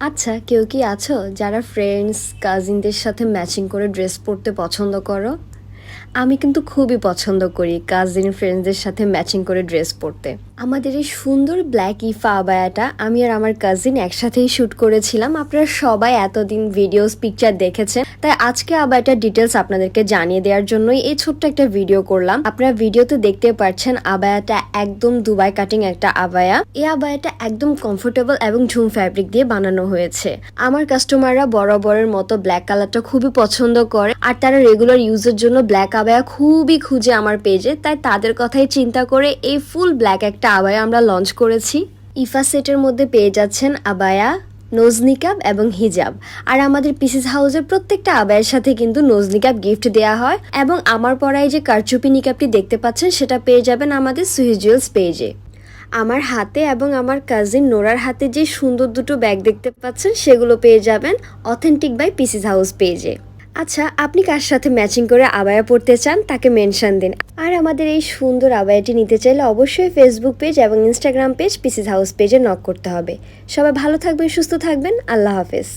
আচ্ছা কেউ কি আছো যারা ফ্রেন্ডস কাজিনদের সাথে ম্যাচিং করে ড্রেস পরতে পছন্দ করো? আমি কিন্তু খুবই পছন্দ করি কাজিন ফ্রেন্ডসদের সাথে ম্যাচিং করে ড্রেস পরতে। আমাদের এই সুন্দর ব্ল্যাক ইফা আবায়াটা আমি আর আমার কাজিন একসাথেই শ্যুট করেছিলাম। আপনারা সবাই এতদিন ভিডিওস পিকচার দেখেছেন। তাই আজকে আবায়াটার ডিটেলস আপনাদেরকে জানিয়ে দেওয়ার জন্যই এই ছোট্ট একটা ভিডিও করলাম। আপনারা ভিডিওতে দেখতে পাচ্ছেন আবায়াটা একদম দুবাই কাটিং একটা আবায়া। এই আবায়াটা একদম কমফোর্টেবল এবং ঝুম ফ্যাব্রিক দিয়ে বানানো হয়েছে। আমার কাস্টমাররা বরাবরের মতো ব্ল্যাক কালারটা খুবই পছন্দ করে। আর তারা রেগুলার ইউজের জন্য ব্ল্যাক আবায়া খুবই খুঁজে আমার পেজে তাই তাদের কথাই চিন্তা করে এই ফুল ব্ল্যাক একটা আবায়া আমরা লঞ্চ করেছি। ইফা সেটের মধ্যে পেয়ে যাচ্ছেন আবায়া নোজ নিকাব এবং হিজাব আর আমাদের পিসিস হাউসের প্রত্যেকটা আবায়ের সাথে কিন্তু নোজ নিকাব গিফট দেওয়া হয় এবং আমার পড়ায় যে কারচুপি নিকাবটি দেখতে পাচ্ছেন, সেটা পেয়ে যাবেন আমাদের সুইজুয়েলস পেজে আমার হাতে এবং আমার কাজিন নোরার হাতে যে সুন্দর দুটো ব্যাগ দেখতে পাচ্ছেন, সেগুলো পেয়ে যাবেন অথেন্টিক বাই পিসিস হাউস পেজে আচ্ছা আপনি কার সাথে ম্যাচিং করে আবায়া পড়তে চান? তাকে মেনশন দিন। আর আমাদের এই সুন্দর আবায়াটি নিতে চাইলে অবশ্যই ফেসবুক পেজ এবং ইনস্টাগ্রাম পেজ পিসিস হাউস পেজে নক করতে হবে। সবাই ভালো থাকবেন, সুস্থ থাকবেন। আল্লাহ হাফেজ।